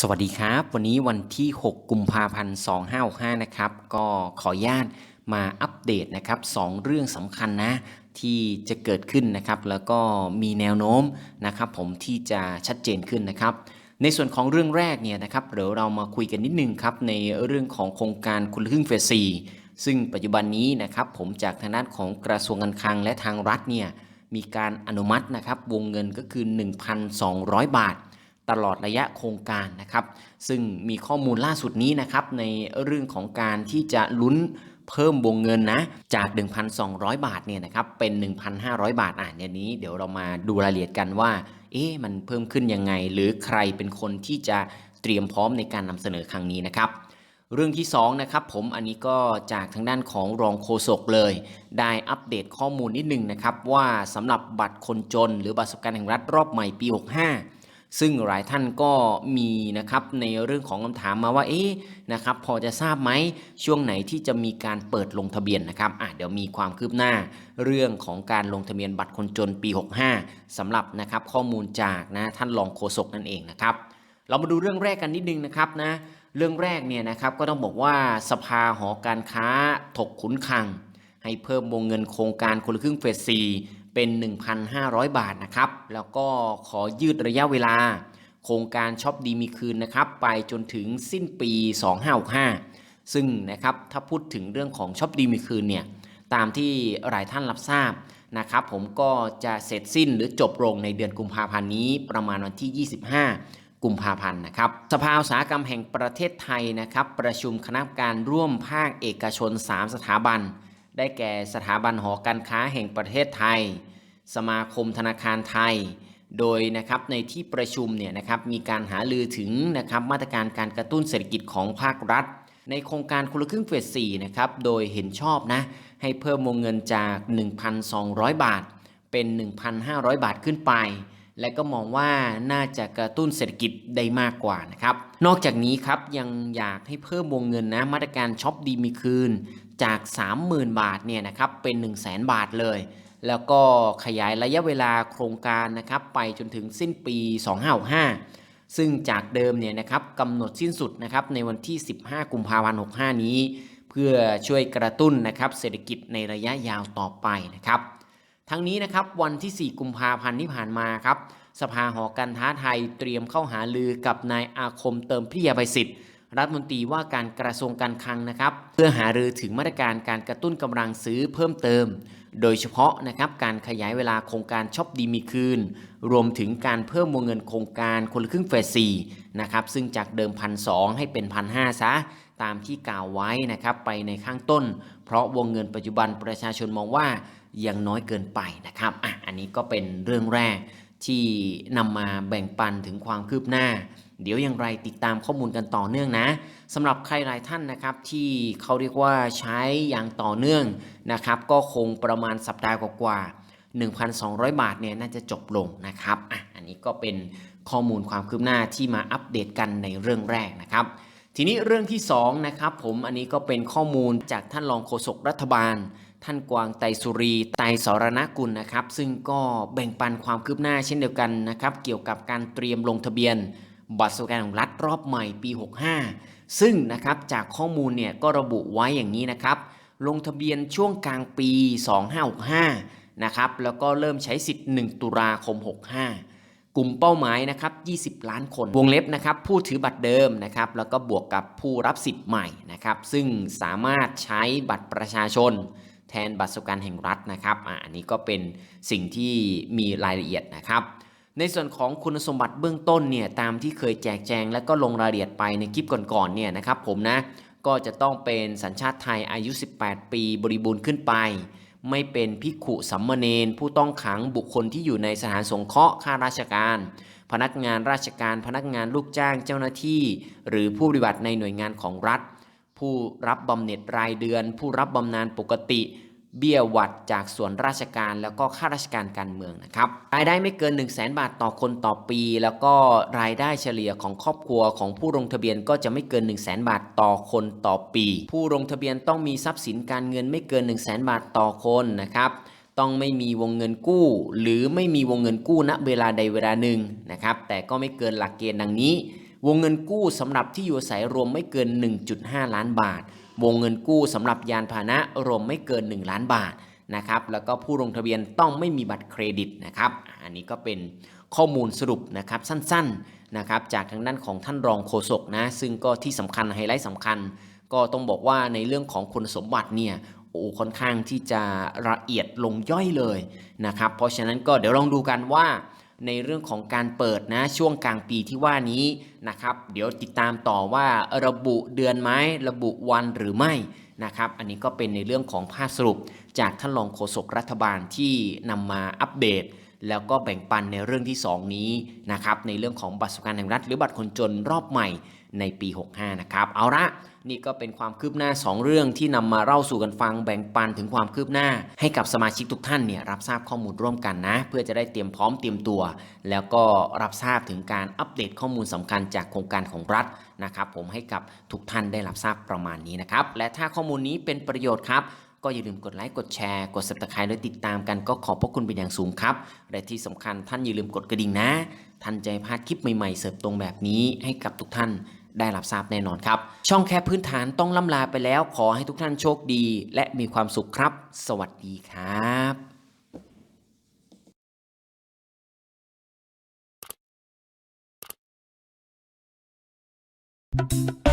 สวัสดีครับ วันนี้วันที่ 6 กุมภาพันธ์2565นะครับ ก็ขออนุญาตมาอัปเดตนะครับสองเรื่องสำคัญนะ ที่จะเกิดขึ้นนะครับ แล้วก็มีแนวโน้มนะครับ ผมที่จะชัดเจนขึ้นนะครับ ในส่วนของเรื่องแรกเนี่ยนะครับเดี๋ยวเรามาคุยกันนิดนึงครับในเรื่องของโครงการคุณครึ่งเฟสซีซึ่งปัจจุบันนี้นะครับผมจากทางด้านของกระทรวงการคลังและทางรัฐเนี่ยมีการอนุมัตินะครับวงเงินก็คือ 1,200 บาท ตลอดระยะโครงการนะครับ ซึ่งมีข้อมูลล่าสุดนี้นะครับในเรื่องของการที่จะลุ้นเพิ่มวงเงินนะจาก 1,200 บาทเนี่ยนะครับเป็น 1,500 บาทอะเนี่ยนี้เดี๋ยวเรามาดูรายละเอียดกันว่า เอ๊ะมันเพิ่มขึ้นยังไง หรือใครเป็นคนที่จะเตรียมพร้อมในการนำเสนอครั้งนี้นะครับ เรื่องที่2นะครับผมอันนี้ก็จากทางด้านของรองโฆษกเลย ได้อัปเดตข้อมูลนิดนึงนะครับว่าสำหรับบัตรคนจน หรือบัตรสวัสดิการแห่งรัฐรอบใหม่ปี 65 ซึ่งหลายท่านก็มีนะครับในเรื่องของคำถามมาว่าเอ๊ะนะครับพอจะทราบไหมช่วงไหนที่จะมีการเปิดลงทะเบียนนะครับอะเดี๋ยวมีความคืบหน้า เรื่องของการลงทะเบียนบัตรคนจนปี 65สำหรับนะครับข้อมูลจากนะท่านรองโฆษกนั่นเองนะครับเรามาดูเรื่องแรกกันนิดนึงนะครับนะเรื่องแรกเนี่ยนะครับก็ต้องบอกว่าสภาหอการค้าถกขุนคัง ให้เพิ่มวงเงินโครงการคนละครึ่งเฟสซี เป็น 1,500 บาทนะครับ แล้วก็ขอยืดระยะเวลา โครงการช็อปดีมีคืนนะครับ ไปจนถึงสิ้นปี 2565 ซึ่งนะครับถ้าพูดถึงเรื่องของช็อปดีมีคืนเนี่ยตามที่หลายท่านรับทราบนะครับ ผมก็จะเสร็จสิ้นหรือจบลงในเดือนกุมภาพันธ์นี้ประมาณวันที่ 25 กุมภาพันธ์นะครับ สภาอุตสาหกรรมแห่งประเทศไทยนะครับ ประชุมคณะกรรมการร่วมภาคเอกชน 3 สถาบัน ได้แก่สถาบันหอการค้าแห่งประเทศไทย สมาคมธนาคารไทย โดยนะครับในที่ประชุมเนี่ยนะครับมีการหาลือถึงนะครับมาตรการการกระตุ้นเศรษฐกิจของภาครัฐ ในโครงการคนละครึ่งเฟส4นะครับโดยเห็นชอบนะให้เพิ่มวงเงินจาก 1,200 บาท เป็น 1,500 บาทขึ้นไป และก็มองว่าน่าจะกระตุ้นเศรษฐกิจได้มากกว่านะครับ นอกจากนี้ครับยังอยากให้เพิ่มวงเงินนะมาตรการช็อปดีมีคืนจาก 30,000 บาทเนี่ยนะครับเป็น 100,000 บาทเลย แล้วก็ขยายระยะเวลาโครงการนะครับไปจนถึงสิ้นปี 2565 ซึ่งจากเดิมเนี่ยนะครับกำหนดสิ้นสุดนะครับในวันที่ 15 กุมภาพันธ์ 65 นี้ เพื่อช่วยกระตุ้นนะครับเศรษฐกิจในระยะยาวต่อไปนะครับ ทั้งนี้นะครับวันที่ 4 กุมภาพันธ์ที่ผ่านมาครับสภาหอการค้าไทยเตรียมเข้าหาลือกับนายอาคมเติมพิยาภัยศิษย์รัฐมนตรีว่าการกระทรวงการคลังนะครับ เพื่อหารือถึงมาตรการการกระตุ้นกำลังซื้อเพิ่มเติม โดยเฉพาะนะครับการขยายเวลาโครงการช็อปดีมีคืน รวมถึงการเพิ่มวงเงินโครงการคนละครึ่งเฟสซีนะครับซึ่งจากเดิมพันสให้เป็นพันห้าซะ ตามที่กล่าวไว้นะครับไปในข้างต้น เพราะวงเงินปัจจุบันประชาชนมองว่ายังน้อยเกินไปนะครับอะอันนี้ก็เป็นเรื่องแรกที่นำมาแบ่งปันถึงความคืบหน้า เดี๋ยวอย่างไรติดตามข้อมูลกันต่อเนื่องนะสำหรับใครหลายท่านนะครับที่เขาเรียกว่าใช้อย่างต่อเนื่องนะครับ ก็คงประมาณสัปดาห์กว่าๆ1,200 บาทเนี่ยน่าจะจบลงนะครับอะอันนี้ก็เป็นข้อมูลความคืบหน้าที่มาอัปเดตกันในเรื่องแรกนะครับ ทีนี้เรื่องที่2นะครับผมอันนี้ก็เป็นข้อมูลจากท่านรองโฆษกรัฐบาล ท่านกวางไตสุรีไตสรณกุลนะครับ ซึ่งก็แบ่งปันความคืบหน้าเช่นเดียวกันนะครับ เกี่ยวกับการเตรียมลงทะเบียน บัตรสวัสดิการของรัฐรอบใหม่ปี 65 ซึ่งนะครับจากข้อมูลเนี่ยก็ระบุไว้อย่างนี้นะครับ ลงทะเบียนช่วงกลางปี 2565 นะครับแล้วก็เริ่มใช้สิทธิ์ 1 ตุลาคม 65 กลุ่มเป้าหมายนะครับ 20 ล้านคน วงเล็บนะครับ ผู้ถือบัตรเดิมนะครับ แล้วก็บวกกับผู้รับสิทธิ์ใหม่นะครับ ซึ่งสามารถใช้บัตรประชาชน แทนบัตรสวัสดิการแห่งรัฐนะครับอะอันนี้ก็เป็นสิ่งที่มีรายละเอียดนะครับ ในส่วนของคุณสมบัติเบื้องต้นเนี่ยตามที่เคยแจกแจง และก็ลงรายละเอียดไปในคลิปก่อนๆเนี่ยนะครับผมนะก็จะต้องเป็นสัญชาติไทยอายุ 18 ปีบริบูรณ์ขึ้นไป ไม่เป็นภิกขุสัมมเนนผู้ต้องขังบุคคลที่อยู่ในสถานสงเคราะห์ข้าราชการ พนักงานราชการพนักงานลูกจ้างเจ้าหน้าที่ หรือผู้ปฏิบัติในหน่วยงานของรัฐ ผู้รับบำเหน็จรายเดือน ผู้รับบำนาญปกติ เบี้ยหวัดจากส่วนราชการแล้วก็ข้าราชการการเมืองนะครับรายได้ไม่เกิน 1 0 0 0 0แบาทต่อคนต่อปี แล้วก็รายได้เฉลี่ยของครอบครัวของผู้ลงทะเบียนก็จะไม่เกิน 1 0 0 0 0แบาทต่อคนต่อปี ผู้ลงทะเบียนต้องมีทรัพย์สินการเงินไม่เกิน 1 0 0 0 0แบาทต่อคนนะครับต้องไม่มีวงเงินกู้ หรือไม่มีวงเงินกู้ณเวลาใดเวลาหนึ่งนะครับแต่ก็ไม่เกินหลักเกณฑ์ดังนี้ วงเงินกู้สำหรับที่อยู่อาศัยรวมไม่เกิน 1.5 ล้านบาท วงเงินกู้สำหรับยานพาหนะรวมไม่เกิน 1 ล้านบาทนะครับ แล้วก็ผู้ลงทะเบียนต้องไม่มีบัตรเครดิตนะครับ อันนี้ก็เป็นข้อมูลสรุปนะครับสั้นๆนะครับจากทางด้านของท่านรองโฆษกนะ ซึ่งก็ที่สำคัญไฮไลท์สำคัญ ก็ต้องบอกว่าในเรื่องของคุณสมบัติเนี่ยโอ้ค่อนข้างที่จะละเอียดลงย่อยเลยนะครับ เพราะฉะนั้นก็เดี๋ยวลองดูกันว่า ในเรื่องของการเปิดนะช่วงกลางปีที่ว่านี้นะครับเดี๋ยวติดตามต่อว่าระบุเดือนไหมระบุวันหรือไม่นะครับอันนี้ก็เป็นในเรื่องของภาพสรุปจากท่านรองโฆษกรัฐบาลที่นำมาอัปเดต แล้วก็แบ่งปันในเรื่องที่ 2 นี้นะครับในเรื่องของบัตรสวัสดิการแห่งรัฐ หรือบัตรคนจนรอบใหม่ในปี 65 นะครับเอาละนี่ก็เป็นความคืบหน้า 2 เรื่องที่นำมาเล่าสู่กันฟังแบ่งปันถึงความคืบหน้า ให้กับสมาชิกทุกท่านเนี่ยรับทราบข้อมูลร่วมกันนะ เพื่อจะได้เตรียมพร้อมเตรียมตัว แล้วก็รับทราบถึงการอัปเดตข้อมูลสำคัญจากโครงการของรัฐนะครับ ผมให้กับทุกท่านได้รับทราบประมาณนี้นะครับและถ้าข้อมูลนี้เป็นประโยชน์ครับ ก็อย่าลืมกดไลค์กดแชร์กด subscribe และติดตามกันก็ขอบพระคุณเป็นอย่างสูงครับและที่สำคัญท่านอย่าลืมกดกระดิ่งนะ ท่านจะไม่พลาดคลิปใหม่ๆ เสิร์ฟตรงแบบนี้ให้กับทุกท่านได้รับทราบแน่นอนครับ ช่องแค่พื้นฐานต้องล่ำลาไปแล้ว ขอให้ทุกท่านโชคดี และมีความสุขครับ สวัสดีครับ